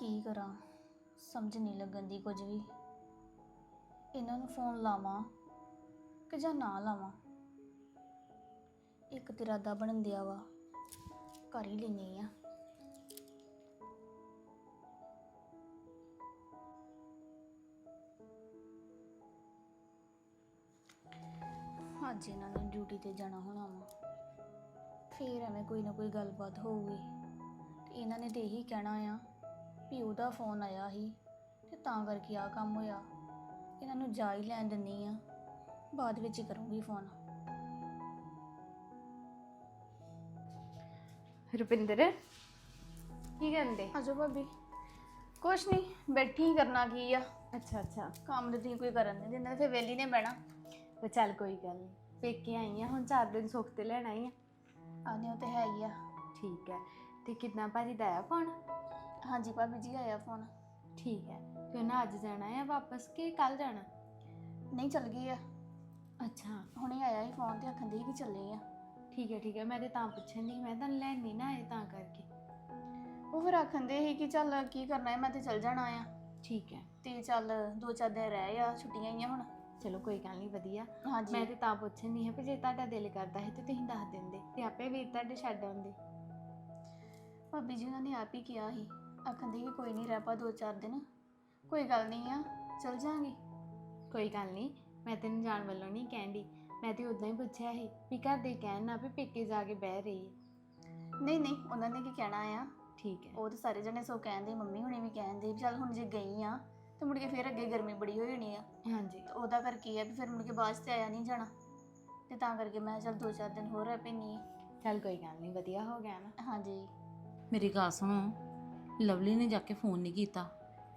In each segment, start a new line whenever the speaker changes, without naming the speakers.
ਕੀ ਕਰਾਂ? ਸਮਝ ਨਹੀਂ ਲੱਗਣ ਦੀ ਕੁਝ ਵੀ। ਇਹਨਾਂ ਨੂੰ ਫੋਨ ਲਾਵਾਂ ਕਿ ਜਾਂ ਨਾ ਲਾਵਾਂ? ਇੱਕ ਤੇ ਇਰਾਦਾ ਬਣਨ ਦਿਆ ਵਾ। ਕਰ ਹੀ ਲੈਣੀ ਆ। ਅੱਜ ਇਹਨਾਂ ਨੇ ਡਿਊਟੀ ਤੇ ਜਾਣਾ ਹੋਣਾ ਵਾ। ਫੇਰ ਐਵੇਂ ਕੋਈ ਨਾ ਕੋਈ ਗੱਲਬਾਤ ਹੋਊਗੀ। ਤੇ ਇਹਨਾਂ ਨੇ ਤੇ ਇਹੀ ਕਹਿਣਾ ਆ ਵੀ ਉਹਦਾ ਫੋਨ ਆਇਆ ਸੀ ਤੇ ਤਾਂ ਕਰਕੇ ਆ ਕੰਮ ਹੋਇਆ ਇਹਨਾਂ ਨੂੰ ਜਾ ਹੀ ਲੈਣ ਦਿੰਨੀ ਆ। ਬਾਅਦ ਵਿੱਚ ਹੀ ਕਰੂੰਗੀ ਫੋਨ।
ਰੁਪਿੰਦਰ ਕੀ ਕਰਦੇ
ਆਜੋ ਭਾਬੀ। ਕੁਛ ਨਹੀਂ ਬੈਠੀ ਹੀ ਕਰਨਾ ਕੀ ਆ।
ਅੱਛਾ ਅੱਛਾ।
ਕੰਮ ਤੇ ਤੁਸੀਂ ਕੋਈ ਕਰਨ ਨਹੀਂ ਦਿੰਦੇ ਫਿਰ ਵੇਲੀ ਨੇ ਬਹਿਣਾ।
ਉਹ ਚੱਲ ਕੋਈ ਗੱਲ ਨਹੀਂ ਪੇਕੇ ਆਈ ਆ ਹੁਣ ਚਾਰ ਦਿਨ ਸੁੱਖ ਤੇ ਲੈਣ ਆਈ ਆ।
ਆਨੇ ਉਹ ਤੇ ਹੈ ਹੀ ਆ।
ਠੀਕ ਹੈ ਤੇ ਕਿੰਨਾ ਭਾਜੀ ਦਾ ਆਇਆ ਫੋਨ
ਹਾਂਜੀ ਭਾਬੀ ਜੀ ਆਇਆ ਫੋਨ
ਠੀਕ ਹੈ। ਤੇ ਉਹਨਾਂ ਅੱਜ ਜਾਣਾ ਹੈ ਵਾਪਸ ਕਿ ਕੱਲ ਜਾਣਾ?
ਨਹੀਂ ਚੱਲ ਗਈ ਆ।
ਅੱਛਾ।
ਹੁਣੇ ਆਇਆ ਹੀ ਫੋਨ ਤੇ ਆਖਣ ਦੀ ਕਿ ਚੱਲੇ ਆ।
ਠੀਕ ਹੈ ਠੀਕ ਹੈ। ਮੈਂ ਤੇ ਤਾਂ ਪੁੱਛਣ ਦੀ ਮੈਂ ਤਾਂ ਲੈਣ ਨਹੀਂ ਨਾ ਆਏ ਤਾਂ ਕਰਕੇ।
ਉਹ ਫਿਰ ਆਖਣ ਦੇ ਸੀ ਕਿ ਚੱਲ ਕੀ ਕਰਨਾ ਹੈ ਮੈਂ ਤੇ ਚੱਲ ਜਾਣਾ ਆ।
ਠੀਕ ਹੈ।
ਤੇ ਚੱਲ ਦੋ ਚਾਰ ਦਿਨ ਰਹਿ ਆ ਛੁੱਟੀਆਂ ਹੀ ਆ ਹੁਣ।
ਚਲੋ ਕੋਈ ਗੱਲ ਨਹੀਂ ਵਧੀਆ।
ਹਾਂਜੀ।
ਮੈਂ ਤੇ ਤਾਂ ਪੁੱਛਣ ਦੀ ਹੈ ਵੀ ਜੇ ਤੁਹਾਡਾ ਦਿਲ ਕਰਦਾ ਹੈ ਤੇ ਤੁਸੀਂ ਦੱਸ ਦਿੰਦੇ। ਤੇ ਆਪੇ ਵੀਰ ਤੁਹਾਡੇ ਛੱਡ ਆਉਂਦੇ।
ਭਾਬੀ ਜੀ ਉਹਨਾਂ ਨੇ ਆਪ ਹੀ ਕਿਹਾ ਸੀ। ਆਖਣ ਦੀ ਕਿ ਕੋਈ ਨਹੀਂ ਰਹਿ ਪਾ ਦੋ ਚਾਰ ਦਿਨ। ਕੋਈ ਗੱਲ ਨਹੀਂ ਆ ਚੱਲ ਜਾਾਂਗੇ।
ਕੋਈ ਗੱਲ ਨਹੀਂ ਮੈਂ ਤੈਨੂੰ ਜਾਣ ਵੱਲੋਂ ਨਹੀਂ ਕਹਿੰਦੀ ਮੈਂ ਤੇ ਉਦਾਂ ਹੀ ਪੁੱਛਿਆ ਸੀ ਵੀ ਘਰ ਦੇ ਕਹਿਣ ਨਾ ਵੀ ਪੇਕੇ ਜਾ ਕੇ ਬਹਿ ਰਹੀ ਹੈ।
ਨਹੀਂ ਨਹੀਂ ਉਹਨਾਂ ਨੇ ਕੀ ਕਹਿਣਾ ਆ?
ਠੀਕ ਹੈ।
ਉਹ ਤਾਂ ਸਾਰੇ ਜਣੇ ਸੋ ਕਹਿੰਦੇ ਮੰਮੀ ਹੁਣੇ ਵੀ ਕਹਿੰਦੇ ਵੀ ਚੱਲ ਹੁਣ ਜੇ ਗਈ ਆ ਤੇ ਮੁੜ ਕੇ ਫਿਰ ਅੱਗੇ ਗਰਮੀ ਬੜੀ ਹੋ ਜਾਣੀ ਆ।
ਹਾਂਜੀ।
ਤੇ ਉਹਦਾ ਕਰਕੇ ਆ ਵੀ ਫਿਰ ਮੁੜ ਕੇ ਬਾਅਦ 'ਚ ਤੇ ਆਇਆ ਨਹੀਂ ਜਾਣਾ। ਤੇ ਤਾਂ ਕਰਕੇ ਮੈਂ ਕਿਹਾ ਚੱਲ ਦੋ ਚਾਰ ਦਿਨ ਹੋਰ ਰਹਿ ਪੈਣੀ
ਚੱਲ ਕੋਈ ਗੱਲ ਨਹੀਂ ਵਧੀਆ ਹੋ ਗਿਆ ਨਾ।
ਹਾਂਜੀ।
ਮੇਰੀ ਗੱਲ ਸੁਣੋ ਲਵਲੀ ਨੇ ਜਾ ਕੇ ਫੋਨ ਨਹੀਂ ਕੀਤਾ।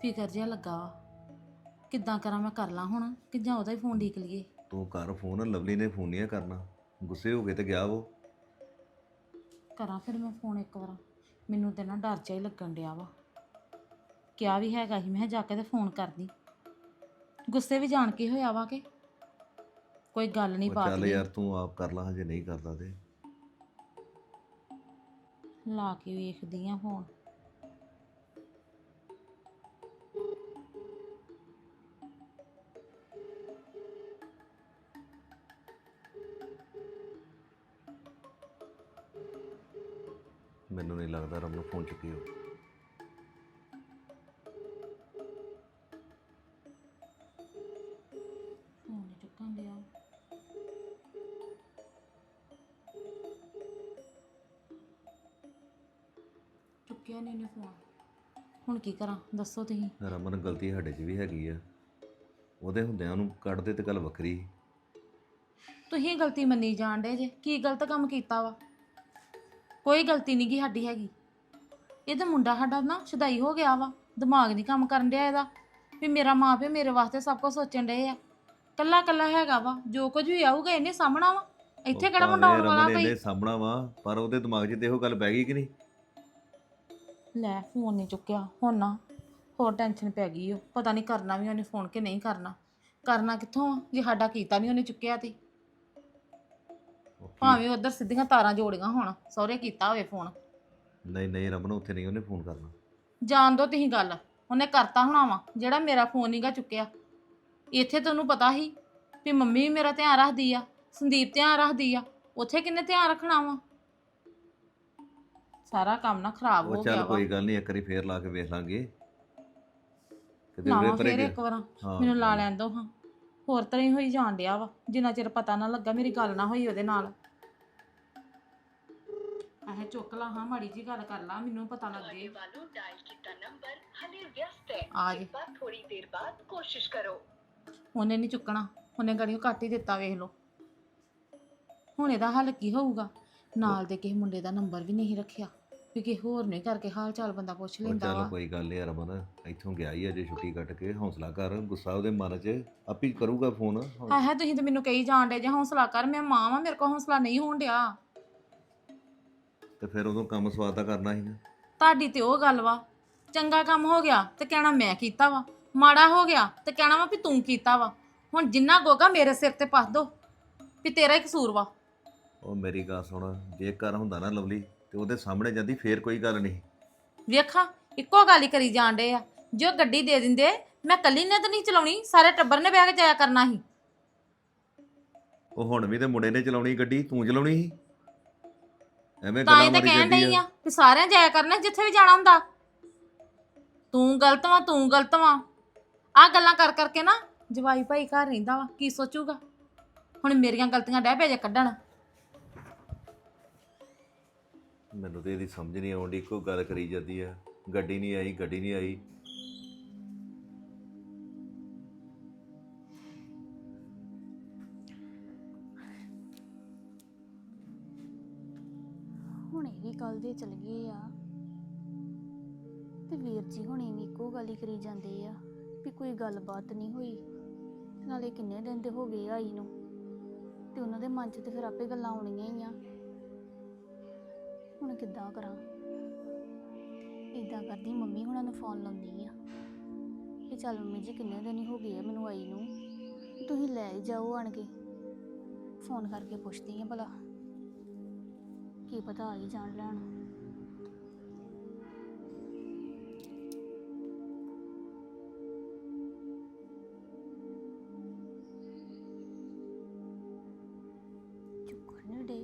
ਫਿਕਰ ਜਿਹਾ ਲੱਗਾ ਵਾ। ਕਿੱਦਾਂ ਕਰਾਂ ਮੈਂ ਕਰ ਲਾਂ ਹੁਣ? ਕਿ ਜਾਂ ਉਹਦਾ ਹੀ ਫੋਨ ਢੀਕ ਲਈਏ?
ਤੂੰ ਕਰ ਫੋਨ ਲਵਲੀ ਨੇ ਫੋਨ ਨਹੀਂ ਕਰਨਾ। ਗੁੱਸੇ ਹੋ ਕੇ ਤੇ ਗਿਆ ਉਹ।
ਕਰਾਂ ਫਿਰ ਮੈਂ ਫੋਨ ਇੱਕ ਵਾਰ। ਮੈਨੂੰ ਤੇ ਨਾ ਡਰ ਜਿਹਾ ਹੀ ਲੱਗਣ ਡਿਆ ਵਾ। ਕਿਹਾ ਵੀ ਹੈਗਾ ਸੀ ਮੈਂ ਕਿਹਾ ਜਾ ਕੇ ਤੇ ਫੋਨ ਕਰਦੀ। ਗੁੱਸੇ ਵੀ ਜਾਣ ਕੇ ਹੋਇਆ ਵਾ ਕਿ? ਕੋਈ ਗੱਲ ਨਹੀਂ ਬਾਤ
ਚੱਲ ਯਾਰ ਤੂੰ ਆਪ ਕਰ ਲਾ ਹਜੇ ਨਹੀਂ ਕਰਦਾ ਤੇ।
ਲਾ ਕੇ ਵੇਖਦੀ ਆ ਫੋਨ।
ਨੂੰ ਫੋਨ ਚੁੱਕੀ ਹੋ
ਫੋਨ ਨਹੀਂ ਚੁੱਕਣ ਚੁੱਕਿਆ ਨਹੀਂ ਫੋਨ ਹੁਣ ਕੀ ਕਰਾਂ ਦੱਸੋ ਤੁਸੀਂ
ਰਮਨ ਗਲਤੀ ਸਾਡੇ 'ਚ ਵੀ ਹੈਗੀ ਆ ਉਹਦੇ ਹੁੰਦਿਆਂ ਉਹਨੂੰ ਕੱਢ ਦੇ ਤੇ ਗੱਲ ਵੱਖਰੀ ਸੀ।
ਤੁਸੀਂ ਗਲਤੀ ਮੰਨੀ ਜਾਣ ਡੇ ਜੇ ਕੀ ਗਲਤ ਕੰਮ ਕੀਤਾ ਵਾ ਕੋਈ ਗਲਤੀ ਨਹੀਂ ਗੀ ਸਾਡੀ ਹੈਗੀ ਇਹ ਤਾਂ ਮੁੰਡਾ ਸਾਡਾ ਨਾ ਛਦਾਈ ਹੋ ਗਿਆ ਵਾ ਦਿਮਾਗ ਨਹੀਂ ਕੰਮ ਕਰਨ ਡਿਆ ਇਹਦਾ। ਵੀ ਮੇਰਾ ਮਾਂ ਪਿਓ ਮੇਰੇ ਵਾਸਤੇ ਸਭ ਕੁਝ ਸੋਚਣ ਡਏ ਆ। ਕੱਲਾ ਕੱਲਾ ਹੈਗਾ ਵਾ ਜੋ ਕੁਝ ਵੀ ਆਊਗਾ ਇਹਨੇ ਸਾਹਮਣਾ ਵਾ। ਇੱਥੇ
ਉਹ
ਕਿਹੜਾ ਮੁੰਡਾ ਆਉਣ ਵਾਲਾ
ਇਹਨੇ ਸਾਹਮਣਾ ਵਾ ਪਰ ਉਹਦੇ ਦਿਮਾਗ 'ਚ ਤੇ ਇਹੋ ਗੱਲ ਪੈ ਗਈ ਕਿ ਨਹੀਂ?
ਲੈ ਫੋਨ ਨਹੀਂ ਚੁੱਕਿਆ ਹੁਣ ਨਾ ਹੋਰ ਟੈਨਸ਼ਨ ਪੈ ਗਈ ਓ। ਪਤਾ ਨਹੀਂ ਕਰਨਾ ਵੀ ਉਹਨੇ ਫੋਨ ਕਿ ਨਹੀਂ ਕਰਨਾ। ਕਰਨਾ ਕਿੱਥੋਂ ਆ ਜੇ ਸਾਡਾ ਕੀਤਾ ਨਹੀਂ ਉਹਨੇ ਚੁੱਕਿਆ ਤੇ।
ਉਹ
ਭਾਵੇਂ ਉਧਰ ਸਿੱਧੀਆਂ ਤਾਰਾਂ ਜੋੜੀਆਂ ਹੋਣ ਸਹੁਰੇ ਕੀਤਾ ਹੋਵੇ ਫੋਨ।
ਨਹੀਂ ਨਹੀਂ ਰਮਨ ਉੱਥੇ ਨਹੀਂ ਉਹਨੇ ਫੋਨ ਕਰਨਾ।
ਜਾਣ ਦੋ ਤੁਸੀਂ ਗੱਲ। ਉਹਨੇ ਕਰਤਾ ਹੋਣਾ ਵਾ ਜਿਹੜਾ ਮੇਰਾ ਫੋਨ ਨਹੀਂਗਾ ਚੁੱਕਿਆ। ਇੱਥੇ ਤੁਹਾਨੂੰ ਪਤਾ ਸੀ ਵੀ ਮੰਮੀ ਵੀ ਮੇਰਾ ਧਿਆਨ ਰੱਖਦੀ ਆ ਸੰਦੀਪ ਧਿਆਨ ਰੱਖਦੀ ਆ ਉੱਥੇ ਕਿੰਨੇ ਧਿਆਨ ਰੱਖਣਾ ਵਾ? ਸਾਰਾ ਕੰਮ ਨਾ ਖਰਾਬ ਹੋ
ਉਹ
ਗਿਆ
ਚੱਲ
ਵਾ।
ਕੋਈ ਗੱਲ ਨਹੀਂ ਇੱਕ ਵਾਰੀ ਫੇਰ ਲਾ ਕੇ ਵੇਖ ਲਾਂਗੇ। ਕਿਤੇ
ਲਾਵਾਂ ਫੇਰ। ਇੱਕ ਵਾਰ
ਹਾਂ,
ਮੈਨੂੰ ਲਾ
ਹਾਂ।
ਲੈਣ ਦੋ ਹਾਂ। ਹੋਰ ਤਰ੍ਹਾਂ ਹੀ ਹੋਈ ਜਾਣ ਡਿਆ ਵਾ। ਜਿੰਨਾ ਚਿਰ ਪਤਾ ਨਾ ਲੱਗਾ ਮੇਰੀ ਗੱਲ ਨਾ ਹੋਈ ਉਹਦੇ ਨਾਲ। ਅਹੇ ਚੁੱਕ ਲਾ ਹਾਂ ਮਾੜੀ ਜੀ ਗੱਲ ਕਰ ਲਾ ਮੈਨੂੰ ਪਤਾ ਲੱਗੇ ਉਹਨੇ ਨਹੀਂ ਚੁੱਕਣਾ ਉਹਨੇ ਗੜੀਓ ਕੱਟ ਹੀ ਦਿੱਤਾ ਵੇਖ ਲਓ। ਹੁਣ ਇਹਦਾ ਹੱਲ ਕੀ ਹੋਊਗਾ? ਨਾਲ ਦੇ ਕਿਸੇ ਮੁੰਡੇ ਦਾ ਨੰਬਰ ਵੀ ਨਹੀਂ ਰੱਖਿਆ। ਵੀ ਕਿਸੇ ਹੋਰ ਨੇ ਕਰਕੇ ਹਾਲ ਚਾਲ ਬੰਦਾ ਪੁੱਛ ਲੈਂਦਾ
ਚੱਲ ਕੋਈ ਗੱਲ ਨਹੀਂ ਅਰਮਨ ਇੱਥੋਂ ਗਿਆ ਹੀ ਅਜੇ ਛੁੱਟੀ ਕੱਟ ਕੇ ਹੌਸਲਾ ਕਰ ਗੁੱਸਾ ਉਹਦੇ ਮਨ 'ਚ ਆਪੇ ਕਰੂਗਾ ਫੋਨ।
ਹਾਂ ਹੈ ਤੁਸੀਂ ਤਾਂ ਮੈਨੂੰ ਕਹੀ ਜਾਣ ਡੇ ਜੇ ਹੌਸਲਾ ਕਰ ਮੈਂ ਮਾਂ ਵਾਂ ਮੇਰੇ ਕੋਲ ਹੌਸਲਾ ਨਹੀਂ ਹੋਣ ਡਿਆ।
ਤੇ ਫਿਰ ਉਦੋਂ ਕੰਮ ਸਵਾਦਾ ਕਰਨਾ ਸੀ ਨਾ।
ਤੁਹਾਡੀ ਤੇ ਉਹ ਗੱਲ ਵਾ ਚੰਗਾ ਕੰਮ ਹੋ ਗਿਆ ਤੇ ਕਹਿਣਾ ਮੈਂ ਕੀਤਾ ਵਾ ਮਾੜਾ ਹੋ ਗਿਆ ਤੇ ਕਹਿਣਾ ਵਾ ਵੀ ਤੂੰ ਕੀਤਾ ਵਾ। ਹੁਣ ਜਿੰਨਾ ਗੋਗਾ ਮੇਰੇ ਸਿਰ ਤੇ ਪਾ ਦੋ ਵੀ ਤੇਰਾ ਹੀ ਕਸੂਰ ਵਾ।
ਉਹ ਮੇਰੀ ਗੱਲ ਸੁਣ ਜੇ ਘਰ ਹੁੰਦਾ ਨਾ ਲਵਲੀ ਤੇ ਉਹਦੇ ਸਾਹਮਣੇ ਜਾਂਦੀ ਫੇਰ ਕੋਈ ਗੱਲ ਨਹੀਂ।
ਵੇਖਾਂ ਇੱਕੋ ਗੱਲ ਹੀ ਕਰੀ ਜਾਣ ਡੇ ਆ। ਜੋ ਗੱਡੀ ਦੇ ਦਿੰਦੇ ਮੈਂ ਕੱਲੀ ਨੇ ਤਾਂ ਨਹੀਂ ਚਲਾਉਣੀ ਸਾਰੇ ਟੱਬਰ ਨੇ ਬਹਿ ਕੇ ਜਾਇਆ ਕਰਨਾ ਸੀ।
ਉਹ ਹੁਣ ਵੀ ਤੇ ਮੁੰਡੇ ਨੇ ਚਲਾਉਣੀ ਗੱਡੀ ਤੂੰ ਚਲਾਉਣੀ ਸੀ? ਐਵੇਂ
ਤਾਂ
ਗੱਲਾਂ
ਹੀ ਤਾਂ
ਮਾਰੀ
ਕਹਿਣ
ਜਾਂਦੀ
ਡਈ
ਆ।
ਆ ਕਿ ਸਾਰਿਆਂ ਜਾਇਆ ਕਰਨਾ ਜਿੱਥੇ ਵੀ ਜਾਣਾ ਹੁੰਦਾ। ਤੂੰ ਗਲਤ ਵਾ ਤੂੰ ਗਲਤ ਵਾ। ਆ ਗੱਲਾਂ ਕਰ ਕਰਕੇ ਨਾ ਜਵਾਈ ਭਾਈ ਘਰ ਰਹਿੰਦਾ ਵਾ ਕੀ ਸੋਚੂਗਾ? ਹੁਣ ਮੇਰੀਆਂ ਗਲਤੀਆਂ ਡਹਿ ਪਿਆ ਜੇ ਕੱਢਣ।
ਮੈਨੂੰ ਤੇ ਇਹਦੀ ਸਮਝ ਨਹੀਂ ਆਉਂਦੀ ਇੱਕੋ ਗੱਲ ਕਰੀ ਜਾਂਦੀ ਆ। ਗੱਡੀ ਨਹੀਂ ਆਈ ਗੱਡੀ ਨਹੀਂ ਆਈ।
ਵੀ ਚਲ ਗਏ ਆ। ਤੇ ਵੀਰ ਜੀ ਹੁਣੇ ਵੀ ਇੱਕੋ ਗੱਲ ਹੀ ਕਰੀ ਜਾਂਦੇ ਆ, ਵੀ ਕੋਈ ਗੱਲਬਾਤ ਨਹੀਂ ਹੋਈ। ਤੇ ਨਾਲੇ ਕਿੰਨੇ ਦਿਨ ਦੇ ਹੋ ਗਏ ਆਈ ਨੂੰ। ਤੇ ਉਹਨਾਂ ਦੇ ਮਨ 'ਚ ਤੇ ਫਿਰ ਆਪੇ ਗੱਲਾਂ ਆਉਣੀਆਂ ਹੀ ਆ। ਹੁਣ ਕਿੱਦਾਂ ਕਰਾਂ? ਇਦਾਂ ਕਰਦੀ ਮੰਮੀ ਹੁਣਾਂ ਨੂੰ ਫੋਨ ਲਾਉਂਦੀ ਆ ਕਿ ਚੱਲ ਮੰਮੀ ਜੀ ਕਿੰਨੇ ਦਿਨ ਹੀ ਹੋ ਗਏ ਆ ਮੈਨੂੰ ਆਈ ਨੂੰ। ਤੁਸੀਂ ਲੈ ਹੀ ਜਾਓ ਆਣ ਕੇ। ਫੋਨ ਕਰਕੇ ਪੁੱਛਦੀ ਆ ਭਲਾ। ਕੀ ਪਤਾ ਆ ਹੀ ਜਾਣ ਲੈਣ। ਚੁੱਕਣ ਨੀ ਡੇ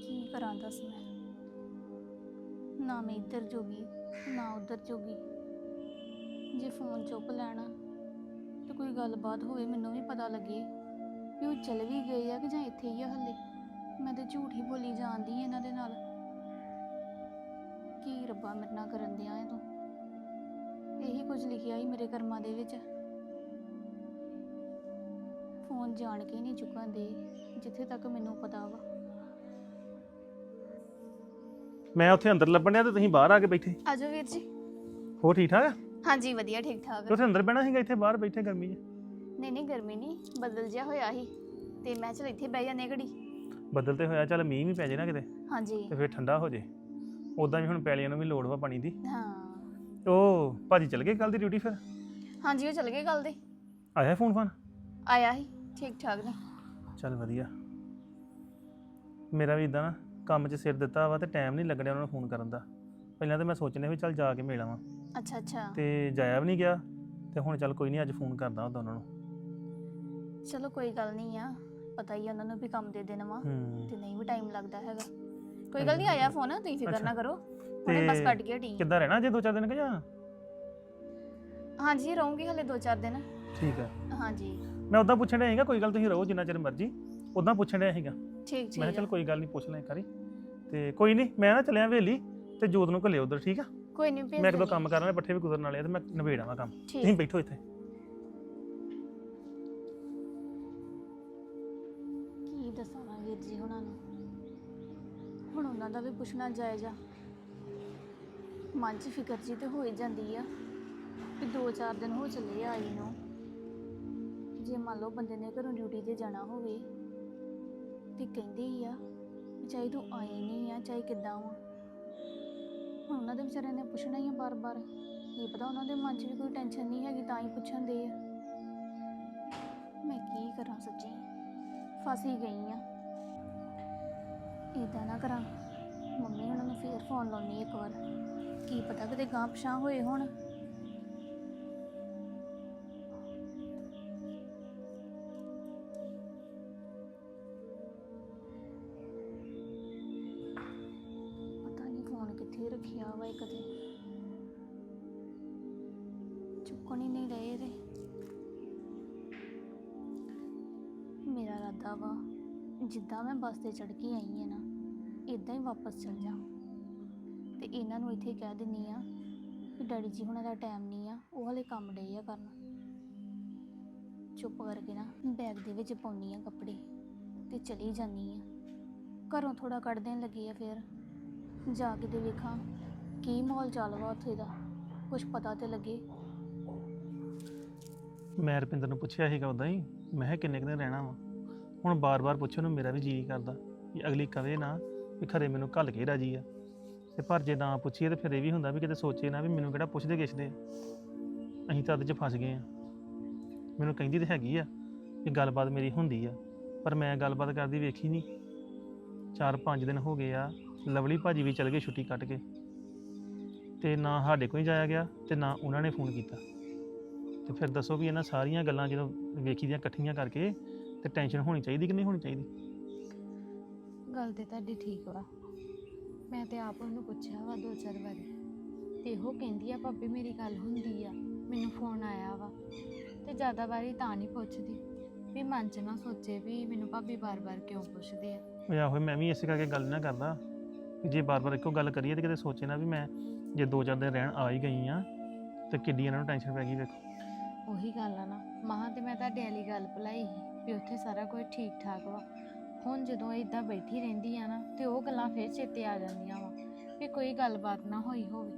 ਕੀ ਕਰਾਂ ਦੱਸ ਮੈਂ? ਨਾ ਮੈਂ ਇੱਧਰ ਜੋਗੀ, ਨਾ ਉੱਧਰ ਜੋਗੀ। ਜੇ ਫੋਨ ਚੁੱਕ ਲੈਣਾ ਕੋਈ ਗੱਲਬਾਤ ਹੋਵੇ ਮੈਨੂੰ ਵੀ ਪਤਾ ਲੱਗੇ ਵੀ ਉਹ ਚਲ ਵੀ ਗਏ ਆ ਕਿ ਜਾਂ ਇੱਥੇ ਹੀ ਆ ਹੱਲੇ। ਮੈਂ ਤੇ ਝੂਠ ਹੀ ਬੋਲੀ ਜਾਂਦੀ ਇਹਨਾਂ ਦੇ ਨਾਲ। ਕੀ ਰੱਬਾ ਮੇਰੇ ਨਾਲ ਕਰਨ ਦਿਆ ਹੈ ਤੂੰ? ਇਹੀ ਕੁਝ ਲਿਖਿਆ ਹੀ ਮੇਰੇ ਕਰਮਾਂ ਦੇ ਵਿੱਚ। ਫੋਨ ਜਾਣ ਕੇ ਨਹੀਂ ਚੁੱਕਣ ਦੇ ਜਿੱਥੇ ਤੱਕ ਮੈਨੂੰ ਪਤਾ ਵਾ।
ਮੈਂ ਉੱਥੇ ਅੰਦਰ ਲੱਭਣ ਡਿਆ ਤੇ ਤੁਸੀਂ ਬਾਹਰ ਆ ਕੇ ਬੈਠੇ।
ਆਜੋ ਵੀਰ ਜੀ।
ਹੋ ਠੀਕ ਠਾਕ ਆ?
ਹਾਂਜੀ ਵਧੀਆ ਠੀਕ ਠਾਕ
ਤੇ ਉੱਥੇ ਅੰਦਰ ਬਹਿਣਾ ਸੀਗਾ ਇੱਥੇ ਬਾਹਰ ਬੈਠੇ ਗਰਮੀ 'ਚ?
ਨਹੀਂ ਨਹੀਂ ਗਰਮੀ ਨਹੀਂ ਬਦਲ ਜਿਹਾ ਹੋਇਆ ਸੀ। ਤੇ ਮੈਂ ਚਲ ਇੱਥੇ ਬਹਿ ਜਾਂਦੇ ਘੜੀ।
ਬੱਦਲ ਤੇ ਹੋਇਆ ਚੱਲ ਮੀਂਹ ਵੀ ਪੈ ਜੇ ਨਾ ਕਿਤੇ।
ਹਾਂਜੀ।
ਤੇ ਫਿਰ ਠੰਡਾ ਹੋ ਜੇ। ਉਦਾਂ ਵੀ ਹੁਣ ਪੈਲੀਆਂ ਨੂੰ ਵੀ ਲੋੜ ਵਾ ਪਾਣੀ ਦੀ।
ਹਾਂ।
ਉਹ ਭਾਜੀ ਚਲ ਗਏ ਕੱਲ ਦੀ ਡਿਊਟੀ ਫਿਰ?
ਹਾਂਜੀ ਉਹ ਚਲ ਗਏ ਕੱਲ ਦੇ।
ਆਇਆ ਫੋਨ ਫਾਨ?
ਆਇਆ ਸੀ ਠੀਕ ਠਾਕ ਨੇ।
ਚੱਲ ਵਧੀਆ। ਮੇਰਾ ਵੀ ਇਦਾਂ ਨਾ ਕੰਮ 'ਚ ਸਿਰ ਦਿੱਤਾ ਵਾ ਤੇ ਟਾਈਮ ਨਹੀਂ ਲੱਗਣਿਆ ਉਹਨਾਂ ਨੂੰ ਫੋਨ ਕਰਨ ਦਾ। ਪਹਿਲਾਂ ਤਾਂ ਮੈਂ ਸੋਚਨੇ ਵੀ ਚੱਲ ਜਾ ਕੇ ਮਿਲ ਆਵਾਂ।
ਅੱਛਾ ਅੱਛਾ।
ਤੇ ਜਾਇਆ ਵੀ ਨਹੀਂ ਗਿਆ ਤੇ ਹੁਣ ਚੱਲ ਕੋਈ ਨਹੀਂ ਅੱਜ ਫੋਨ ਕਰਦਾ ਹੁੰਦਾ ਉਹਨਾਂ ਨੂੰ।
ਚਲੋ ਕੋਈ ਗੱਲ ਨਹੀਂ ਆ ਪਤਾ ਹੀ ਆ ਉਹਨਾਂ ਨੂੰ ਵੀ ਕੰਮ ਦੇ ਦੇਣਾ ਵਾ
ਹੂੰ।
ਤੇ ਨਹੀਂ ਵੀ ਟਾਈਮ ਲੱਗਦਾ ਹੈਗਾ। ਕੋਈ ਗੱਲ ਨਹੀਂ ਆਇਆ ਫੋਨ ਤੁਸੀਂ ਫਿਕਰ ਨਾ। ਕਰੋ ਉਹਨੇ ਬਸ ਕੱਟ ਕੇ ਹਟੀ
ਕਿੱਦਾਂ ਰਹਿਣਾ ਜੇ ਦੋ ਚਾਰ ਦਿਨ ਕਿ ਜਾਂ?
ਹਾਂਜੀ ਰਹੂੰਗੀ ਹਲੇ 2-4 ਦਿਨ।
ਠੀਕ ਆ।
ਹਾਂਜੀ।
ਮੈਂ ਉਦਾਂ ਪੁੱਛਣ ਡਿਆ ਸੀਗਾ ਕੋਈ ਗੱਲ ਤੁਸੀਂ ਰਹੋ ਜਿੰਨਾ ਚਿਰ ਮਰਜ਼ੀ ਉਦਾਂ ਪੁੱਛਣ ਡਿਆ ਸੀਗਾ।
ਠੀਕ ਠੀਕ
ਮੈਂ ਕਿਹਾ। ਚੱਲ ਕੋਈ ਗੱਲ ਨਹੀਂ ਪੁੱਛ ਲੈ ਕਰੀ ਤੇ ਕੋਈ ਨਹੀਂ ਮੈਂ ਨਾ ਚੱਲਿਆ ਵੇਲੀ ਤੇ ਜੋਤ ਨੂੰ ਘੱਲਿਓ ਉਧਰ ਠੀਕ ਆ?
ਕੋਈ ਨਹੀਂ ਭੇਜ
ਮੈਂ ਇੱਕ ਦੋ। ਕੰਮ ਕਰਨਾ ਪੱਠੇ ਵੀ ਕੁਦਰਨ ਵਾਲੇ ਆ ਤੇ ਮੈਂ ਨਿਬੇੜ ਆਵਾਂ ਕੰਮ।
ਠੀਕ।
ਤੁਸੀਂ ਬੈਠੋ ਇੱਥੇ।
ਕੀ ਦੱਸਾਂ ਵੀਰ ਜੀ ਹੁਣਾਂ ਨੂੰ? ਹੁਣ ਉਹਨਾਂ ਦਾ ਵੀ ਪੁੱਛਣਾ ਜਾਇਜ਼ ਮਨ 'ਚ ਫਿਕਰ ਜੀ ਤੇ ਹੋ ਹੀ ਜਾਂਦੀ ਆ ਕਿ 2-4 ਦਿਨ ਹੋ ਚੱਲੇ ਆ ਆਈ ਨੂੰ। ਜੇ ਮੰਨ ਲਓ ਬੰਦੇ ਨੇ ਘਰੋਂ ਡਿਊਟੀ ਤੇ ਜਾਣਾ ਹੋਵੇ ਤੇ ਕਹਿੰਦੇ ਹੀ ਆ ਵੀ ਚਾਹੇ ਤੂੰ ਆਏ ਨਹੀਂ ਆ ਚਾਹੇ ਕਿੱਦਾਂ ਵਾ। ਹੁਣ ਉਹਨਾਂ ਦੇ ਵਿਚਾਰਿਆਂ ਨੇ ਪੁੱਛਣਾ ਹੀ ਆ ਬਾਰ-ਬਾਰ। ਕੀ ਪਤਾ ਉਹਨਾਂ ਦੇ ਮਨ 'ਚ ਵੀ ਕੋਈ ਟੈਨਸ਼ਨ ਨਹੀਂ ਹੈਗੀ, ਤਾਂ ਹੀ ਪੁੱਛਣ ਦੇ ਆ। ਮੈਂ ਕੀ ਕਰਾਂ ਸੱਚੀ? ਫਸ ਹੀ ਗਈ ਆ। ਇਦਾਂ ਨਾ ਕਰਾਂ। ਮੰਮੀ ਉਹਨਾਂ ਨੂੰ ਫੇਰ ਫੋਨ ਲਾਉਣੀ ਇੱਕ ਵਾਰ। ਕੀ ਪਤਾ ਕਿਤੇ ਗਾਂ ਪਛਾਂ ਹੋਏ ਹੋਣ। ਰੱਖਿਆ ਵਾ ਇੱਕ ਤੇ ਚੁੱਕਣ ਹੀ ਨਹੀਂ ਰਹੇ ਤੇ ਮੇਰਾ ਇਰਾਦਾ ਵਾ, ਜਿੱਦਾਂ ਮੈਂ ਬੱਸ ਤੇ ਚੜ ਕੇ ਆਈ ਹਾਂ ਨਾ ਇਦਾਂ ਹੀ ਵਾਪਸ ਚਲ ਜਾ। ਤੇ ਇਹਨਾਂ ਨੂੰ ਇੱਥੇ ਕਹਿ ਦਿੰਨੀ ਆ ਕਿ ਡੈਡੀ ਜੀ ਹੁਣਾਂ ਦਾ ਟਾਈਮ ਨਹੀਂ ਆ, ਉਹ ਹਲੇ ਕੰਮ ਡੇ ਆ ਕਰਨ। ਚੁੱਪ ਕਰਕੇ ਨਾ ਬੈਗ ਦੇ ਵਿੱਚ ਪਾਉਣੀ ਆ ਕੱਪੜੇ ਤੇ ਚਲੀ ਜਾਨੀ ਆ। ਘਰੋਂ ਥੋੜਾ ਕੱਢ ਦੇਣ ਲੱਗੀ ਆ ਫਿਰ। ਜਾ ਕੇ ਤੇ ਵੇਖਾਂ ਕੀ ਮਾਹੌਲ ਚੱਲ ਵਾ ਉੱਥੇ ਦਾ। ਕੁਝ ਪਤਾ ਤੇ ਲੱਗੇ।
ਮੈਂ ਰਪਿੰਦਰ ਨੂੰ ਪੁੱਛਿਆ ਸੀਗਾ ਉਦਾਂ ਹੀ। ਮੈਂ ਕਿਹਾ ਕਿੰਨੇ ਕੁ ਦਿਨ ਰਹਿਣਾ ਵਾ? ਹੁਣ ਬਾਰ-ਬਾਰ ਪੁੱਛਣ ਨੂੰ ਮੇਰਾ ਵੀ ਜੀ ਕਰਦਾ ਕਿ ਅਗਲੀ ਕਵੇ ਨਾ ਵੀ ਖਰੇ ਮੈਨੂੰ ਘੱਲ ਕੇ ਰਾਜੀ ਆ। ਤੇ ਪਰ ਜੇ ਨਾ ਪੁੱਛੀਏ ਤੇ ਫਿਰ ਇਹ ਵੀ ਹੁੰਦਾ ਵੀ ਕਿਤੇ ਸੋਚੇ ਨਾ ਵੀ ਮੈਨੂੰ ਕਿਹੜਾ ਪੁੱਛਦੇ ਕਿਛਦੇ ਆ। ਅਸੀਂ ਤਾਂ ਅੱਧ 'ਚ ਫਸ ਗਏ ਆ। ਮੈਨੂੰ ਕਹਿੰਦੀ ਤੇ ਹੈਗੀ ਆ ਕਿ ਗੱਲਬਾਤ ਮੇਰੀ ਹੁੰਦੀ ਆ। ਪਰ ਮੈਂ ਗੱਲਬਾਤ ਕਰਦੀ ਵੇਖੀ ਨਹੀਂ ਚਾਰ ਪੰਜ ਦਿਨ ਹੋ ਗਏ ਆ ਲਵਲੀ ਭਾਜੀ ਵੀ ਚਲ ਗਏ ਛੁੱਟੀ ਕੱਟ ਕੇ। ਤੇ ਨਾ ਸਾਡੇ ਕੋਈ ਜਾਇਆ ਗਿਆ ਤੇ ਨਾ ਉਹਨਾਂ ਨੇ ਫੋਨ ਕੀਤਾ। ਤੇ ਫਿਰ ਦੱਸੋ ਵੀ ਇਹਨਾਂ ਸਾਰੀਆਂ ਗੱਲਾਂ ਜਦੋਂ ਵੇਖੀ ਦੀਆਂ ਇਕੱਠੀਆਂ ਕਰਕੇ ਤੇ ਟੈਨਸ਼ਨ ਹੋਣੀ ਚਾਹੀਦੀ ਕਿ ਨਹੀਂ ਹੋਣੀ ਚਾਹੀਦੀ?
ਗੱਲ ਤੇ ਤੁਹਾਡੀ ਠੀਕ ਵਾ। ਮੈਂ ਤੇ ਆਪ ਉਹਨੂੰ ਪੁੱਛਿਆ ਵਾ ਦੋ ਚਾਰ ਵਾਰੀ। ਤੇ ਉਹ ਕਹਿੰਦੀ ਆ ਭਾਬੀ ਮੇਰੀ ਗੱਲ ਹੁੰਦੀ ਆ। ਮੈਨੂੰ ਫੋਨ ਆਇਆ ਵਾ। ਤੇ ਜ਼ਿਆਦਾ ਵਾਰੀ ਤਾਂ ਨਹੀਂ ਪੁੱਛਦੀ। ਵੀ ਮਨ 'ਚ ਨਾ ਸੋਚੇ ਵੀ ਮੈਨੂੰ ਭਾਬੀ ਬਾਰ-ਬਾਰ ਕਿਉਂ ਪੁੱਛਦੇ ਆ।
ਉਹ ਆਹੋ ਮੈਂ ਵੀ ਇਸੇ ਕਰਕੇ ਗੱਲ ਨਾ ਕਰਦਾ। ਜੇ ਬਾਰ-ਬਾਰ ਇੱਕੋ ਗੱਲ ਕਰੀਏ ਤੇ ਕਿਤੇ ਸੋਚੇ ਨਾ ਵੀ ਮੈਂ ਜੇ ਦੋ ਚਾਰ ਦਿਨ ਰਹਿਣ ਆ ਹੀ ਗਈ ਆ ਤੇ ਕਿੱਡੀ ਇਹਨਾਂ ਨੂੰ ਟੈਨਸ਼ਨ ਪੈ ਗਈ ਵੇਖੋ।
ਉਹੀ ਗੱਲ ਆ ਨਾ। ਮਹਾਂ ਤੇ ਮੈਂ ਤੁਹਾਡੇ ਵਾਲੀ ਗੱਲ ਭੁਲਾਈ ਸੀ ਵੀ ਉੱਥੇ ਸਾਰਾ ਕੁਝ ਠੀਕ ਠਾਕ ਵਾ। ਹੁਣ ਜਦੋਂ ਇਦਾਂ ਬੈਠੀ ਰਹਿੰਦੀ ਆ ਨਾ ਤੇ ਉਹ ਗੱਲਾਂ ਫੇਰ ਚੇਤੇ ਆ ਜਾਂਦੀਆਂ ਵਾ ਵੀ ਕੋਈ ਗੱਲਬਾਤ ਨਾ ਹੋਈ ਹੋਵੇ।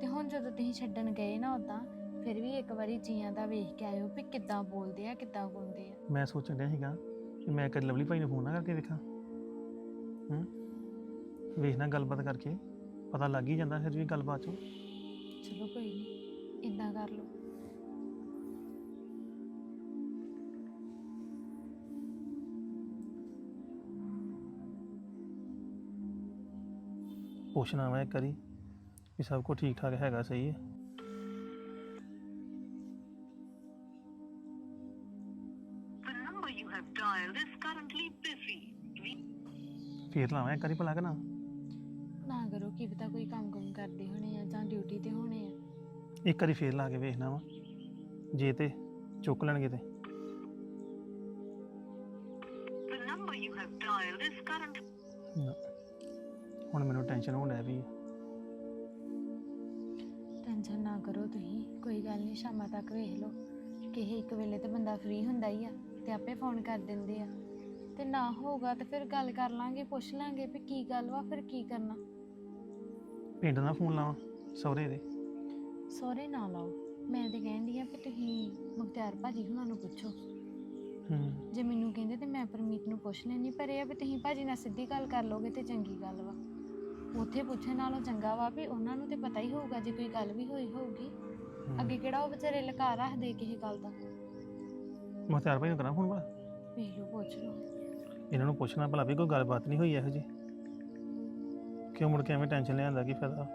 ਤੇ ਹੁਣ ਜਦੋਂ ਤੁਸੀਂ ਛੱਡਣ ਗਏ ਨਾ ਉਦਾਂ ਫਿਰ ਵੀ ਇੱਕ ਵਾਰੀ ਜੀਆਂ ਦਾ ਵੇਖ ਕੇ ਆਇਓ ਵੀ ਕਿੱਦਾਂ ਬੋਲਦੇ ਆ ਕਿੱਦਾਂ ਗੁੰਦੇ ਆ।
ਮੈਂ ਸੋਚਣ ਡਿਆ ਸੀਗਾ ਕਿ ਮੈਂ ਕਦੇ ਲਵਲੀ ਭਾਈ ਨੂੰ ਫੋਨ ਨਾ ਕਰਕੇ ਵੇਖਾਂ। ਹੂੰ? ਵੇਖਣਾ ਗੱਲਬਾਤ ਕਰਕੇ ਪਤਾ ਲੱਗ ਹੀ ਜਾਂਦਾ ਫਿਰ ਵੀ ਗੱਲਬਾਤ ਚੋਂ।
ਚਲੋ ਕੋਈ ਨਹੀਂ ਇਦਾਂ ਕਰ ਲਓ।
ਪੁੱਛਣਾ ਮੈਂ ਕਰੀ ਵੀ ਸਭ ਕੁਝ ਠੀਕ ਠਾਕ ਹੈਗਾ ਸਹੀ ਹੈ।
The number you have dialed is currently busy.
ਫੇਰ ਲਾਵਾਂ ਕਰੀ ਭਲਾ ਕਿ ਨਾ
ਨਾ। ਕਰੋ ਕੀ ਪਤਾ ਕੋਈ ਕੰਮ ਕੰਮ ਕਰਦੇ ਹੋਣੇ ਆ ਜਾਂ ਡਿਊਟੀ ਤੇ ਹੋਣੇ ਆ।
ਇੱਕ ਵਾਰੀ ਫੇਰ ਲਾ ਕੇ ਵੇਖਣਾ ਵਾ ਜੇ ਤੇ ਚੁੱਕ ਲੈਣਗੇ ਤੇ।
The number you have dialed is currently
ਨਾ। ਹੁਣ ਮੈਨੂੰ ਟੈਨਸ਼ਨ ਹੋਣ ਲੱਗ ਪਈ ਹੈ
ਟੈਨਸ਼ਨ ਨਾ ਕਰੋ ਤੁਸੀਂ ਕੋਈ ਗੱਲ ਨਹੀਂ ਸ਼ਾਮਾਂ ਤੱਕ ਵੇਖ ਲਓ। ਕਿਸੇ ਇੱਕ ਵੇਲੇ ਤੇ ਬੰਦਾ ਫ੍ਰੀ ਹੁੰਦਾ ਹੀ ਆ ਤੇ ਆਪੇ ਫੋਨ ਕਰ ਦਿੰਦੇ ਆ। ਤੇ ਨਾ ਹੋਊਗਾ ਤੇ ਫਿਰ ਗੱਲ ਕਰ ਲਾਂਗੇ ਪੁੱਛ ਲਾਂਗੇ ਵੀ ਕੀ ਗੱਲ ਵਾ ਫਿਰ ਕੀ ਕਰਨਾ।
ਪਿੰਡ ਦਾ ਫੋਨ ਲਾਵਾਂ ਸਹੁਰੇ ਦੇ।
ਸਹੁਰੇ ਨਾ ਲਾਓ। ਮੈਂ ਤੇ ਕਹਿੰਦੀ ਆ ਵੀ ਤੁਸੀਂ ਮੁਖਤਿਆਰ ਭਾਜੀ ਹੁਣਾਂ ਨੂੰ ਪੁੱਛੋ।
ਹੂੰ।
ਜੇ ਮੈਨੂੰ ਕਹਿੰਦੇ ਤੇ ਮੈਂ ਪਰਮੀਤ ਨੂੰ ਪੁੱਛ ਲੈਣੀ ਪਰ ਇਹ ਆ ਵੀ ਤੁਸੀਂ ਭਾਜੀ ਨਾਲ ਸਿੱਧੀ ਗੱਲ ਕਰ ਲੋਗੇ ਤੇ ਚੰਗੀ ਗੱਲ ਵਾ। ਉੱਥੇ ਪੁੱਛਣ ਨਾਲੋਂ ਚੰਗਾ ਵਾ ਵੀ ਉਹਨਾਂ ਨੂੰ ਤੇ ਪਤਾ ਹੀ ਹੋਊਗਾ ਜੇ ਕੋਈ ਗੱਲ ਵੀ ਹੋਈ ਹੋਊਗੀ।
ਹੂੰ।
ਅੱਗੇ ਕਿਹੜਾ ਉਹ ਵਿਚਾਰੇ ਲਕਾ ਰੱਖਦੇ ਕਿਸੇ ਗੱਲ ਦਾ?
ਮੁਖਤਿਆਰ ਭਾਈ ਨੂੰ ਕਰਾਂ ਫੋਨ ਭਲਾ?
ਵੇਖ ਲਓ ਪੁੱਛ ਲਓ।
ਇਹਨਾਂ ਨੂੰ ਪੁੱਛਣਾ ਭਲਾ ਵੀ ਕੋਈ ਗੱਲਬਾਤ ਨਹੀਂ ਹੋਈ ਇਹੋ ਜੀ ਕਿਉਂ ਮੁੜ ਕੇ ਐਵੇਂ ਟੈਨਸ਼ਨ ਲਿਆਂਦਾ ਕੀ ਫਾਇਦਾ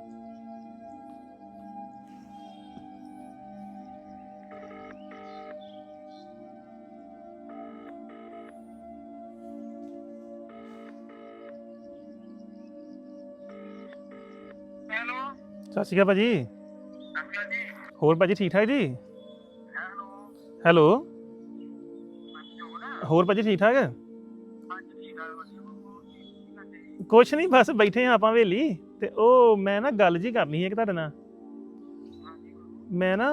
ਹੈਲੋ।
ਸਤਿ ਸ਼੍ਰੀ ਅਕਾਲ ਭਾਜੀ।
ਅੰਕਲ ਜੀ
ਹੋਰ ਭਾਜੀ ਠੀਕ ਠਾਕ ਜੀ?
ਹੈਲੋ।
ਹੈਲੋ।
ਜੋ ਨਾ
ਹੋਰ ਭਾਜੀ ਠੀਕ ਠਾਕ? ਕੁਛ ਨਹੀਂ, ਬਸ ਬੈਠੇ ਆ ਆਪਾਂ ਵੇਲੀ ਤੇ ਉਹ ਮੈਂ ਨਾ ਗੱਲ ਜੀ ਕਰਨੀ ਸੀ ਇੱਕ ਤੁਹਾਡੇ ਨਾਲ। ਮੈਂ ਨਾ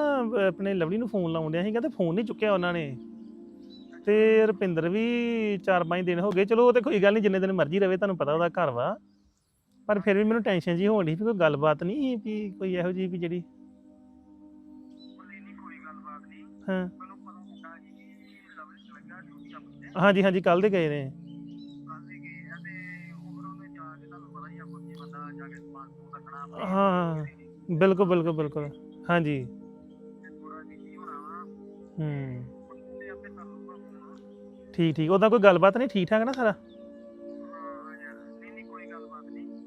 ਆਪਣੇ ਲਵਲੀ ਨੂੰ ਫੋਨ ਲਾਉਣ ਡਿਆ ਸੀਗਾ ਤੇ ਫੋਨ ਨਹੀਂ ਚੁੱਕਿਆ ਉਹਨਾਂ ਨੇ। ਤੇ ਰੁਪਿੰਦਰ ਵੀ 4-5 ਦਿਨ ਹੋ ਗਏ। ਚਲੋ ਉਹ ਤੇ ਕੋਈ ਗੱਲ ਨਹੀਂ, ਜਿੰਨੇ ਦਿਨ ਮਰਜ਼ੀ ਰਵੇ, ਤੁਹਾਨੂੰ ਪਤਾ ਉਹਦਾ ਘਰ ਵਾ। ਪਰ ਫਿਰ ਵੀ ਮੈਨੂੰ ਟੈਨਸ਼ਨ ਜੀ ਹੋਣ ਡਈ ਵੀ ਕੋਈ ਗੱਲਬਾਤ ਨਹੀਂ ਵੀ ਕੋਈ ਇਹੋ ਜਿਹੀ, ਵੀ ਜਿਹੜੀ। ਹਾਂ। ਹਾਂਜੀ ਹਾਂਜੀ ਕੱਲ ਦੇ ਗਏ ਨੇ।
ਹਾਂ,
ਬਿਲਕੁਲ ਬਿਲਕੁਲ ਬਿਲਕੁਲ। ਹਾਂਜੀ।
ਥੋੜਾ
ਹੂੰ। ਠੀਕ ਠੀਕ। ਉਹਦਾ ਕੋਈ ਗੱਲਬਾਤ ਨਹੀਂ? ਠੀਕ ਠਾਕ ਨਾ ਸਾਰਾ?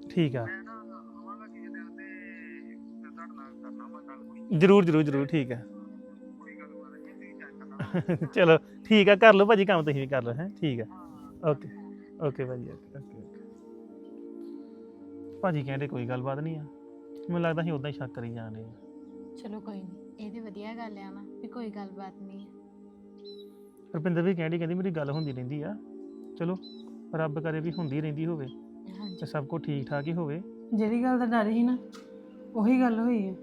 ਠੀਕ ਆ। ਜਰੂਰ ਜਰੂਰ ਜਰੂਰ। ਠੀਕ ਆ। ਚਲੋ, ਠੀਕ ਆ। ਕਰ ਲਓ ਭਾਜੀ, ਕੰਮ ਤੁਸੀਂ ਵੀ ਕਰ ਲਓ, ਹੈ। ਠੀਕ ਆ। ਓਕੇ। ਓਕੇ ਭਾਜੀ ਓਕੇ। ਭਾਜੀ ਕਹਿੰਦੇ ਕੋਈ ਗੱਲਬਾਤ ਨਹੀਂ ਆ। ਮੈਨੂੰ ਲੱਗਦਾ ਅਸੀਂ ਉਦਾਂ ਹੀ ਸ਼ੱਕ ਕਰੀ ਜਾਂਦੇ ਆ।
ਚਲੋ ਕੋਈ ਨਹੀਂ ਇਹ ਤੇ ਵਧੀਆ ਗੱਲ ਆ ਨਾ ਵੀ ਕੋਈ ਗੱਲਬਾਤ ਨਹੀਂ
ਰੁਪਿੰਦਰ ਵੀ ਕਹਿੰਦੀ ਕਹਿੰਦੀ ਮੇਰੀ ਗੱਲ ਹੁੰਦੀ ਰਹਿੰਦੀ ਆ। ਚਲੋ ਰੱਬ ਕਰੇ ਵੀ ਹੁੰਦੀ ਰਹਿੰਦੀ ਹੋਵੇ
ਹਾਂਜੀ।
ਤੇ ਸਭ ਕੁਝ ਠੀਕ ਠਾਕ ਹੀ ਹੋਵੇ।
ਜਿਹੜੀ ਗੱਲ ਦਾ ਡਰ ਸੀ ਨਾ ਉਹੀ ਗੱਲ ਹੋਈ ਹੈ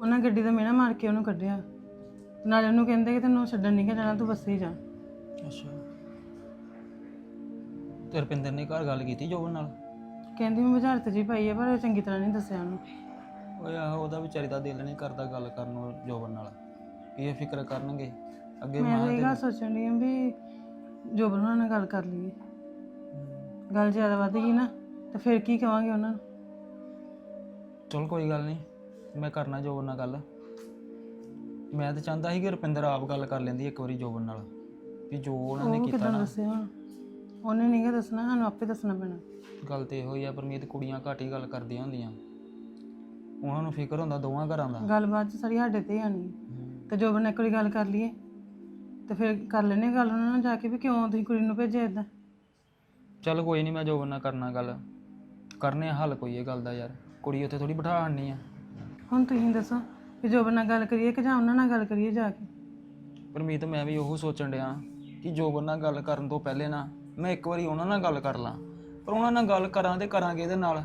ਉਹਨਾਂ ਗੱਡੀ ਦਾ ਮੇਣਾ ਮਾਰ ਕੇ ਉਹਨੂੰ ਕੱਢਿਆ। ਨਾਲੇ ਉਹਨੂੰ ਕਹਿੰਦੇ ਕਿ ਤੈਨੂੰ ਛੱਡਣ ਨਹੀਂ ਗਾ ਜਾਣਾ ਤੂੰ ਬੱਸੇ ਹੀ ਜਾ।
ਅੱਛਾ। ਤੇ ਰੁਪਿੰਦਰ ਨੇ ਘਰ ਗੱਲ ਕੀਤੀ ਜੋਬਨ ਨਾਲ?
ਕਹਿੰਦੀ ਮੈਂ ਬੁਝਾਰਤ ਜੀ ਪਾਈ ਹੈ ਪਰ ਚੰਗੀ ਤਰ੍ਹਾਂ ਨਹੀਂ ਦੱਸਿਆ ਉਹਨੂੰ।
ਓਏ ਆਹੋ ਉਹਦਾ ਵਿਚਾਰੀ ਦਾ ਦਿਲ ਨਹੀਂ ਕਰਦਾ ਗੱਲ ਕਰਨ ਨੂੰ ਜੋਬਨ ਨਾਲ। ਇਹ ਫਿਕਰ ਕਰਨਗੇ। ਅੱਗੇ
ਮੈਂ ਤਾਂ ਇਹ ਗੱਲ ਸੋਚਣ ਦੀ ਵੀ ਜੋਬਨ ਨਾਲ ਗੱਲ ਕਰ ਲਈਏ। ਗੱਲ ਜ਼ਿਆਦਾ ਵੱਧ ਗਈ ਨਾ ਤਾਂ ਫਿਰ ਕੀ ਕਵਾਂਗੇ ਉਹਨਾਂ ਨੂੰ?
ਚਲ ਕੋਈ ਗੱਲ ਨਹੀਂ ਮੈਂ ਕਰਨਾ ਜੋਬਨ ਨਾਲ ਗੱਲ। ਮੈਂ ਤਾਂ ਚਾਹੁੰਦਾ ਸੀ ਕਿ ਰੁਪਿੰਦਰ ਆਪ ਗੱਲ ਕਰ ਲੈਂਦੀ ਇੱਕ ਵਾਰੀ ਜੋਬਨ ਨਾਲ ਵੀ ਜੋ ਉਹਨਾਂ ਨੇ
ਉਹ
ਕੀਤਾ
ਕਿਦਾਂ
ਨਾ।
ਦੱਸਿਆ ਹੁਣ? ਉਹਨੇ ਨਹੀਂ ਗਾ ਦੱਸਣਾ ਸਾਨੂੰ ਆਪੇ ਦੱਸਣਾ ਪੈਣਾ।
ਗੱਲ ਤੇ ਇਹੋ ਹੀ ਆ ਪਰਮੀਤ ਕੁੜੀਆਂ ਘੱਟ ਹੀ ਗੱਲ ਕਰਦੀਆਂ ਹੁੰਦੀਆਂ। ਉਹਨਾਂ ਨੂੰ ਫਿਕਰ ਹੁੰਦਾ ਦੋਵਾਂ ਘਰਾਂ ਦਾ।
ਗੱਲਬਾਤ ਚ ਸਾਰੀ ਸਾਡੇ ਤੇ ਆਣੀ। ਤੇ ਜੋ ਬਨੇ ਕੋਈ ਗੱਲ ਕਰ ਲਈਏ। ਤੇ ਫਿਰ ਕਰ ਲੈਨੇ ਗੱਲ ਉਹਨਾਂ ਨਾਲ ਜਾ ਕੇ ਵੀ ਕਿਉਂ ਤੁਸੀਂ ਕੁੜੀ ਨੂੰ ਭੇਜਿਆ ਇਦਾਂ
ਚੱਲ ਕੋਈ ਨਹੀਂ ਮੈਂ ਜੋਬਨ ਨਾਲ ਕਰਨਾ ਗੱਲ। ਕਰਨੇ ਆ ਹੱਲ ਕੋਈ ਇਹ ਗੱਲ ਦਾ ਯਾਰ। ਕੁੜੀ ਉੱਥੇ ਥੋੜੀ ਬਿਠਾ ਆਣੀ ਆ।
ਹੁਣ ਤੁਸੀਂ ਦੱਸੋ ਕਿ ਜੋ ਨਾਲ ਗੱਲ ਕਰੀਏ ਕਿ ਜਾਂ ਉਹਨਾਂ ਨਾਲ ਗੱਲ ਕਰੀਏ ਜਾ ਕੇ।
ਪਰਮੀਤ ਮੈਂ ਵੀ ਉਹ ਸੋਚਣ ਡਿਆ ਕਿ ਜੋਬਨ ਨਾਲ ਗੱਲ ਕਰਨ ਤੋਂ ਪਹਿਲੇ ਨਾ ਮੈਂ ਇੱਕ ਵਾਰੀ ਉਹਨਾਂ ਨਾਲ ਗੱਲ ਕਰ ਲਾਂ। ਪਰ ਉਹਨਾਂ ਨਾਲ ਗੱਲ ਕਰਾਂ ਤੇ ਕਰਾਂਗੇ ਇਹਦੇ ਨਾਲ।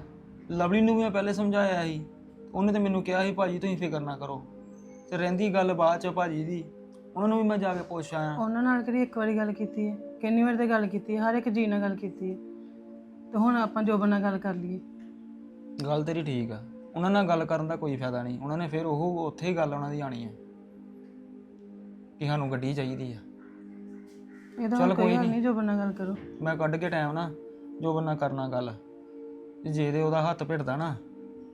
ਲਵਲੀ ਨੂੰ ਵੀ ਮੈਂ ਪਹਿਲੇ ਸਮਝਾਇਆ ਸੀ। ਉਹਨੇ ਤੇ ਮੈਨੂੰ ਕਿਹਾ ਸੀ ਭਾਜੀ ਤੁਸੀਂ ਫਿਕਰ ਨਾ ਕਰੋ। ਤੇ ਰਹਿੰਦੀ ਗੱਲ ਬਾਅਦ ਚ ਭਾਜੀ ਦੀ। ਉਹਨਾਂ ਨੂੰ ਵੀ ਮੈਂ ਜਾ ਕੇ ਪੁੱਛ ਆਇਆ।
ਉਹਨਾਂ ਨਾਲ ਕਿਹੜੀ ਇੱਕ ਵਾਰੀ ਗੱਲ ਕੀਤੀ ਹੈ? ਕਿੰਨੀ ਵਾਰ ਤੇ ਗੱਲ ਕੀਤੀ ਹੈ? ਹਰ ਇੱਕ ਜੀ ਨਾਲ ਗੱਲ ਕੀਤੀ ਹੈ। ਤੇ ਹੁਣ ਆਪਾਂ ਜੋ ਨਾਲ ਗੱਲ ਕਰ ਲਈਏ।
ਗੱਲ ਤੇਰੀ ਠੀਕ ਆ। ਉਹਨਾਂ ਨਾਲ ਗੱਲ ਕਰਨ ਦਾ ਕੋਈ ਫਾਇਦਾ ਨਹੀਂ। ਉਹਨਾਂ ਨੇ ਫਿਰ ਉਹ ਉੱਥੇ ਹੀ ਗੱਲ ਉਹਨਾਂ ਦੀ ਆਣੀ ਹੈ। ਕਿ ਸਾਨੂੰ ਗੱਡੀ ਚਾਹੀਦੀ ਆ।
ਇਹਦਾ
ਚੱਲ
ਕੋਈ। ਨਹੀਂ ਜੋ ਨਾਲ ਗੱਲ ਕਰੋ।
ਮੈਂ ਕੱਢ ਕੇ ਟਾਈਮ ਨਾ ਜੋ ਬੰਨਾ ਕਰਨਾ ਗੱਲ। ਤੇ ਜੇ ਦੇ ਉਹਦਾ ਹੱਥ ਭਿੜਦਾ ਨਾ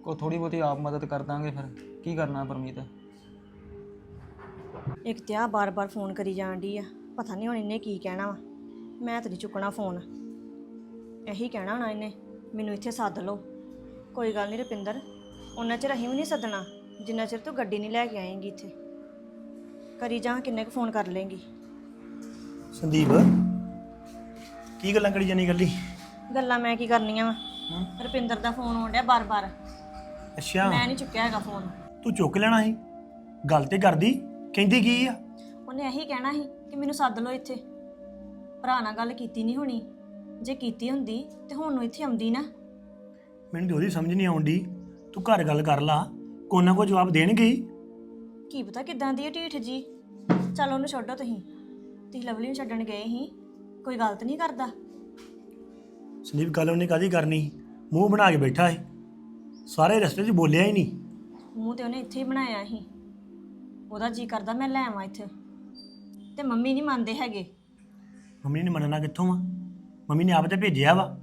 ਕੋ ਥੋੜੀ ਬਹੁਤੀ ਆਪ ਮਦਦ ਕਰ ਦਾਂਗੇ ਫਿਰ। ਕੀ ਕਰਨਾ ਪਰਮੀਤ?
ਇੱਕ ਤੇ ਆ ਬਾਰ-ਬਾਰ ਫੋਨ ਕਰੀ ਜਾਣ ਡਈ ਆ। ਪਤਾ ਨਹੀਂ ਹੁਣ ਇਹਨੇ ਕੀ ਕਹਿਣਾ ਵਾ। ਮੈਂ ਤਾਂ ਨਹੀਂ ਚੁੱਕਣਾ ਫੋਨ। ਇਹੀ ਕਹਿਣਾ ਹੋਣਾ ਇਹਨੇ ਮੈਨੂੰ ਇੱਥੇ ਸੱਦ ਲਓ। ਕੋਈ ਗੱਲ ਨਹੀਂ ਰੁਪਿੰਦਰ ਉਹਨਾਂ ਚਿਰ ਅਸੀਂ ਵੀ ਨਹੀਂ ਸੱਦਣਾ। ਜਿੰਨਾ ਚਿਰ ਤੂੰ ਗੱਡੀ ਨਹੀਂ ਲੈ ਕੇ ਆਏਂਗੀ ਇੱਥੇ। ਕਰੀ ਜਾ ਕਿੰਨੇ ਕੁ ਫੋਨ ਕਰ ਲੇਂਗੀ
ਸੰਦੀਪ ਕੀ ਗੱਲਾਂ ਕਰੀ ਜਾਨੀ ਗੱਲੀ
ਗੱਲਾਂ ਮੈਂ ਕੀ ਕਰਨੀਆਂ ਵਾ? ਰੁਪਿੰਦਰ ਦਾ ਫੋਨ ਆਉਣ ਡਿਆ ਬਾਰ-ਬਾਰ।
ਅੱਛਾ।
ਮੈਂ ਨਹੀਂ ਚੁੱਕਿਆ ਹੈਗਾ ਫੋਨ।
ਤੂੰ ਚੁੱਕ ਲੈਣਾ ਸੀ। ਗੱਲ ਤੇ ਕਰਦੀ ਕਹਿੰਦੀ ਕੀ ਆ?
ਉਹਨੇ ਇਹੀ ਕਹਿਣਾ ਸੀ ਕਿ ਮੈਨੂੰ ਸੱਦ ਲਓ ਇੱਥੇ। ਭਰਾ ਨਾਲ ਗੱਲ ਕੀਤੀ ਨਹੀਂ ਹੋਣੀ। ਜੇ ਕੀਤੀ ਹੁੰਦੀ ਤੇ ਹੁਣ ਨੂੰ ਇੱਥੇ ਆਉਂਦੀ ਨਾ।
ਮੈਨੂੰ ਤੇ ਉਹਦੀ ਸਮਝ ਨਹੀਂ ਆਉਂਦੀ। ਤੂੰ ਘਰ ਗੱਲ ਕਰ ਲਾ। ਕੋਈ ਨਾ ਕੋਈ ਜਵਾਬ ਦੇਣਗੇ ਹੀ।
ਕੀ ਪਤਾ ਕਿਦਾਂ ਦੀ ਹੈ ਢੀਠ ਜੀ। ਚਲ ਉਹਨੂੰ ਛੱਡੋ ਤੁਸੀਂ। ਤੁਸੀਂ ਲਵਲੀ ਨੂੰ ਛੱਡਣ ਗਏ ਸੀ ਕੋਈ ਗਲਤ ਨਹੀਂ ਕਰਦਾ?
ਸੰਦੀਪ ਗੱਲ ਉਹਨੇ ਕਾਦੀ ਕਰਨੀ? ਮੂੰਹ ਬਣਾ ਕੇ ਬੈਠਾ ਸੀ। ਸਾਰੇ ਰਸਤੇ 'ਚ ਬੋਲਿਆ ਹੀ ਨਹੀਂ।
ਮੂੰਹ ਤੇ ਉਹਨੇ ਇੱਥੇ ਹੀ ਬਣਾਇਆ ਸੀ। ਉਹਦਾ ਜੀ ਕਰਦਾ ਮੈਂ ਲੈ ਆਵਾਂ ਇੱਥੇ। ਤੇ ਮੰਮੀ ਨਹੀਂ ਮੰਨਦੇ ਹੈਗੇ।
ਮੰਮੀ ਨੇ ਮੰਨਣਾ ਕਿੱਥੋਂ ਆ ਮੰਮੀ ਨੇ ਆਪ ਤੇ ਭੇਜਿਆ ਵਾ।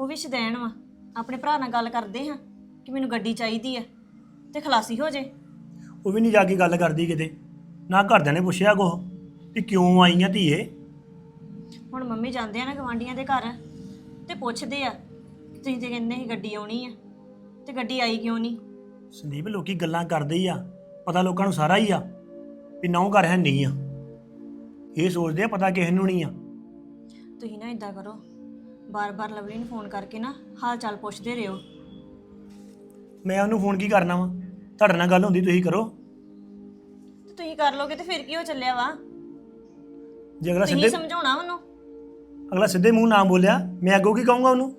ਉਹ ਵੀ ਸ਼ਦੈਣ ਵਾ। ਆਪਣੇ ਭਰਾ ਨਾਲ ਗੱਲ ਕਰਦੇ ਹਾਂ ਕਿ ਮੈਨੂੰ ਗੱਡੀ ਚਾਹੀਦੀ ਆ ਤੇ ਖਲਾਸੀ ਹੋ ਜੇ।
ਉਹ ਵੀ ਨਹੀਂ ਜਾ ਕੇ ਗੱਲ ਕਰਦੀ ਕਿਤੇ। ਨਾ ਘਰਦਿਆਂ ਨੇ ਪੁੱਛਿਆ ਕੋ ਵੀ ਕਿਉਂ ਆਈਆਂ ਧੀਏ?
ਹੁਣ ਮੰਮੀ ਜਾਂਦੇ ਆ ਨਾ ਗਵਾਂਡੀਆਂ ਦੇ ਘਰ ਤੇ ਪੁੱਛਦੇ ਆ ਕਿ ਤੁਸੀਂ ਤੇ ਕਹਿੰਦੇ ਸੀ ਗੱਡੀ ਆਉਣੀ ਆ ਤੇ ਗੱਡੀ ਆਈ ਕਿਉਂ ਨਹੀਂ?
ਸੰਦੀਪ ਲੋਕੀ ਗੱਲਾਂ ਕਰਦੇ ਹੀ ਆ ਪਤਾ ਲੋਕਾਂ ਨੂੰ ਸਾਰਾ ਹੀ ਆ ਵੀ ਨੌ ਘਰ ਹੈ ਨਹੀਂ ਆ। ਇਹ ਸੋਚਦੇ ਆ ਪਤਾ ਕਿਸੇ ਨੂੰ ਨਹੀਂ ਆ।
ਤੁਸੀਂ ਨਾ ਇਦਾਂ ਕਰੋ ਬਾਰ-ਬਾਰ ਲਵਲੀ ਨੂੰ ਫੋਨ ਕਰਕੇ ਨਾ ਹਾਲ ਚਾਲ ਪੁੱਛਦੇ ਰਹੋ।
ਮੈਂ ਉਹਨੂੰ ਫੋਨ ਕੀ ਕਰਨਾ ਵਾ? ਤੁਹਾਡੇ ਨਾਲ ਗੱਲ ਹੁੰਦੀ ਤੁਸੀਂ ਕਰੋ।
ਤੇ ਤੁਸੀਂ ਕਰ ਲੋਗੇ ਤੇ ਫਿਰ ਕੀ ਹੋ ਚੱਲਿਆ ਵਾ?
ਜੇ ਅਗਲਾ
ਤੁਸੀਂ
ਸਿੱਧੇ
ਸਮਝਾਉਣਾ ਉਹਨੂੰ?
ਅਗਲਾ ਸਿੱਧੇ ਮੂੰਹ ਨਾ ਬੋਲਿਆ ਮੈਂ ਅੱਗੋਂ ਕੀ ਕਹੂੰਗਾ ਉਹਨੂੰ?